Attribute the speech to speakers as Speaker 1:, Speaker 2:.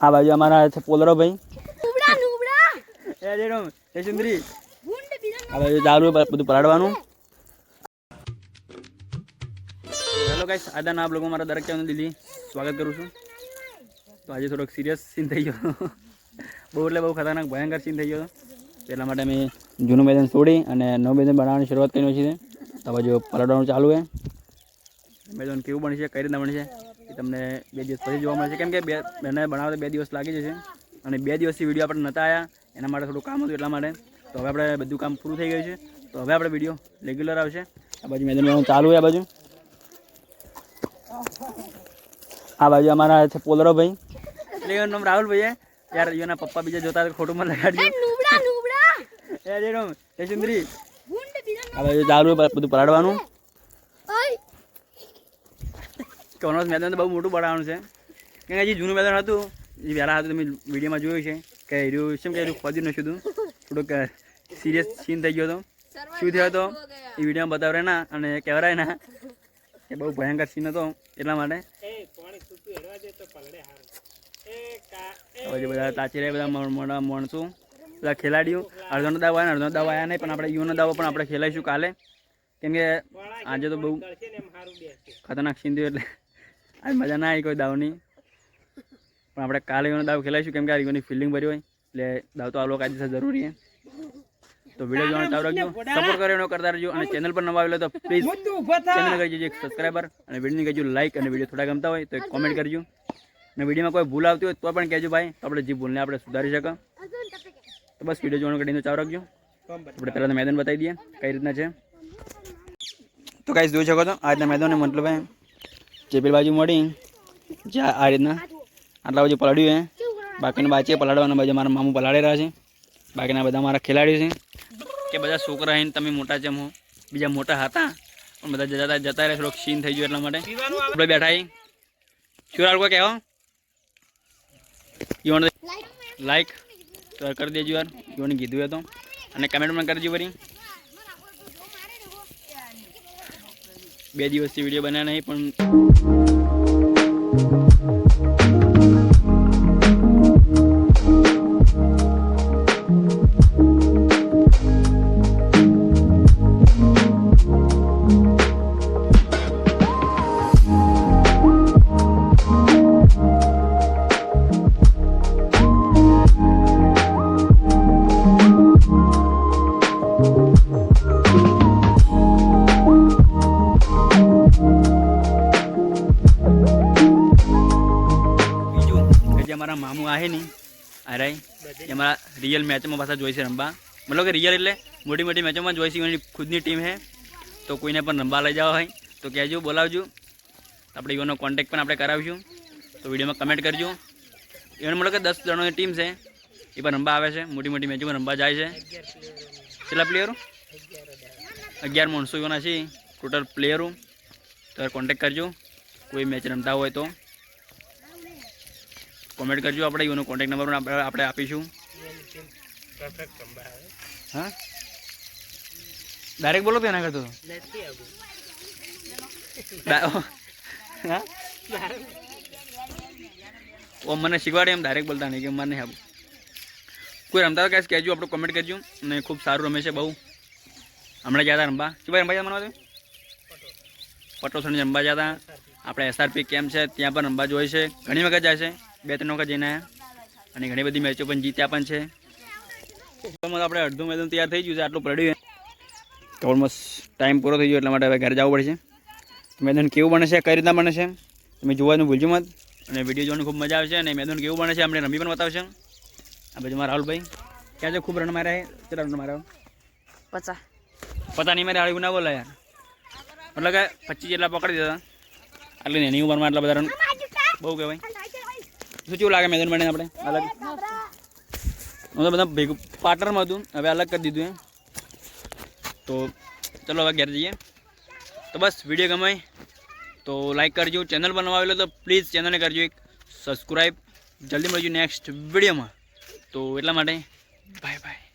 Speaker 1: આ બાજુ અમારા છે પોલરો ભાઈ.
Speaker 2: નુબડા નુબડા
Speaker 1: એ સુંદરી આ બાજુ ચાલુ બધું પલાળવાનું. હેલો ગાઈસ આજના આપ લોકો મારા દરેક દિલ્હી. સ્વાગત કરું છું. તો આજે થોડોક સિરિયસ સીન થઈ ગયો. બહુ એટલે બહુ ખતરનાક ભયંકર સીન થઈ ગયો તો એટલા માટે અમે જૂનું મેદાન છોડી અને નવું મેદાન બનાવવાની શરૂઆત કરી છે. તો બાજુ પલાડવાનું ચાલુ છે. મેદાન કેવું બનશે કઈ રીતના બનશે? એ તમને બે દિવસ પછી જોવા મળશે. કેમ કે બે એને બનાવતા બે દિવસ લાગી જશે. અને બે દિવસથી વીડિયો આપણે નહોતા આવ્યા એના માટે થોડું કામ હતું એટલા માટે. તો હવે આપણે બધું કામ પૂરું થઈ ગયું છે. તો હવે આપણે વીડિયો રેગ્યુલર આવશે. આ બાજુ મેદાન ચાલુ છે આ બાજુ. આ બાજુ અમારા છે પોલરો ભાઈ. એટલે એનું નામ રાહુલ ભાઈ યાર એના પપ્પા બીજા જોતા ખોટું મને લગાડ્યું
Speaker 2: નુબડા નુબડા
Speaker 1: એ જેનો એ સુંદરી આ બાજુ ચાલુ બધું પલાળવાનું કોનોસ મેદાન તો બહુ મોટું બનાવવાનું છે. કે હજી જૂનું મેદાન હતું એ વહેલા હતું તમે વિડીયોમાં જોયું છે. કે એર્યું શું કે એર્યું ખોદી નાખ્યું હતું થોડુંક સિરિયસ સીન થઈ ગયો હતો. શું થયો હતો? એ વિડીયોમાં બતાવરે ના અને કહેવરાય ના એ બહુ ભયંકર સીન હતો એટલા માટે. બધા તાચી રહ્યા બધા મોટા માણસો બધા ખેલાડીઓ. અડધોનો દાવ આવ્યા અડધો દાવ આવ્યા નહીં પણ આપણે યુનો દાવો પણ આપણે ખેલાઈશું કાલે. કેમ કે આજે તો બહુ ખતરનાક સીન થયું એટલે. આજ મજા ના આવી કોઈ દાવની. પણ આપણે કાલે યુનો દાવ ખેલાઈશું કેમ કે આ યુની ફિલ્ડિંગ ભરી હોય. એટલે દાવ તો આ લોકો આજે જરૂરી છે. તો વીડિયો જોવાનું ચાલુ રાખજો. સપોર્ટ કરો એનો કરતા રહેજો અને ચેનલ પર નવા આવેલો તો પ્લીઝ ચેનલ કરી દેજો એક સબસ્ક્રાઈબર અને વિડીયોને કહેજો લાઈક અને વીડિયો થોડા ગમતા હોય તો એક કોમેન્ટ કરજો. અને વિડીયોમાં કોઈ ભૂલ આવતી હોય તો પણ કહેજો ભાઈ તો આપણે જે ભૂલને આપણે સુધારી શકો તો બસ વીડિયો જોવાનું કરીને ચાલુ રાખજો. આપણે પહેલાં તો મેદાન બતાવી દઈએ કઈ રીતના છે. તો કાંઈ જોઈ શકો છો આજના મેદાનને મતલબ ચેપેલ બાજુ મળી જ્યાં આ રીતના આટલા બાજુ પલાડ્યું હે બાકીના બાચી પલાડવાના બાજુ મારા મામું પલાડી રહ્યા છે. બાકીના બધા મારા ખેલાડીઓ છે. કે બધા છોકરા આવીને તમે મોટા છે બીજા મોટા હતા, પણ બધા જતા જતા રહે થોડોક સીન થઈ ગયો એટલા માટે. આપણે બેઠા અહીં શું રાલ કોઈ કહેવો? યુ લાઈક કરી દેજો યાર. યુવાને કીધું એ તો. અને કમેન્ટમાં કરજો ફરી બે દિવસથી વીડિયો બનાવ્યા નહીં પણ એ અમારા રિયલ મેચમાં પાછા જોઈશે રમવા. મતલબ કે રિયલ એટલે મોટી મોટી મેચોમાં જોઈશે, એની ખુદની ટીમ છે તો કોઈને પણ રમવા લઈ જવા હોય. તો કહેજો, બોલાવજો. આપણે એનો કોન્ટેક્ટ પણ આપણે કરાવીશું. તો વિડીયોમાં કમેન્ટ કરજો. એને મતલબ કે દસ જણોની ટીમ છે. એ પણ રમવા આવે છે. મોટી મોટી મેચોમાં રમવા જાય છે. કેટલા પ્લેયરો અગિયાર માણસો એવાના છે. ટોટલ પ્લેયરો તો કોન્ટેક્ટ કરજો. કોઈ મેચ રમતા હોય તો. કોમેન્ટ કરજો. આપણે એનો કોન્ટેક્ટ નંબર આપણે આપીશું. હા? ડાયરેક્ટ બોલો તો એના કરતો હા? ઓ, મને શીખવાડે એમ ડાયરેક્ટ બોલતા નહીં, કે મને નહીં આવું કોઈ રમતા હોય કાંઈ કહેજો, આપણે કોમેન્ટ કરજો. અને ખૂબ સારું રમે છે બહુ. હમણાં હતા રમવા. શું ભાઈ, રમવા જમવાનું હતું? પટોસણ રમવા જતા આપણે એસઆરપી કેમ્પ છે, ત્યાં પણ રમવા જોઈએ છે. ઘણી વખત જાય છે. બે ત્રણ વખત જઈને અને ઘણી બધી મેચો પણ જીત્યા પણ છે. આપણે અડધું મેદાન તૈયાર થઈ ગયું છે આટલું પડ્યું તો ઓલમોસ્ટ ટાઈમ પૂરો થઈ ગયો એટલા માટે હવે ઘરે જવું પડશે. મેદાન કેવું બને છે કઈ રીતના બને છે તમે જોવાનું ભૂલજો મત. અને વીડિયો જોવાની ખૂબ મજા આવશે અને મેદાન કેવું બને છે આપણે રમી પણ બતાવશે. આ બાજુ મારા રાહુલભાઈ. ક્યાં છે ખૂબ રન માર્યા છે? કેટલા રન માર્યા
Speaker 2: પચાસ.
Speaker 1: પતા નહીં મારે આવું ના બોલા યાર. મતલબ કે પચીસ જેટલા પકડી દીધા આટલી નેની ઉંમરમાં આટલા બધા રન બહુ કહેવાય. શું કેવું લાગે મેદાન બને આપણે? અલગ? હું તો બધા ભેગું, પાર્ટનરમાં હતું, હવે અલગ કરી દીધું એમ. તો ચલો હવે ઘેર જઈએ. તો બસ વીડિયો ગમાય. તો લાઈક કરજો ચેનલ પર નવા આવેલો તો પ્લીઝ ચેનલને કરજો એક સબસ્ક્રાઈબ જલ્દી મળજો નેક્સ્ટ વિડીયોમાં તો એટલા માટે બાય બાય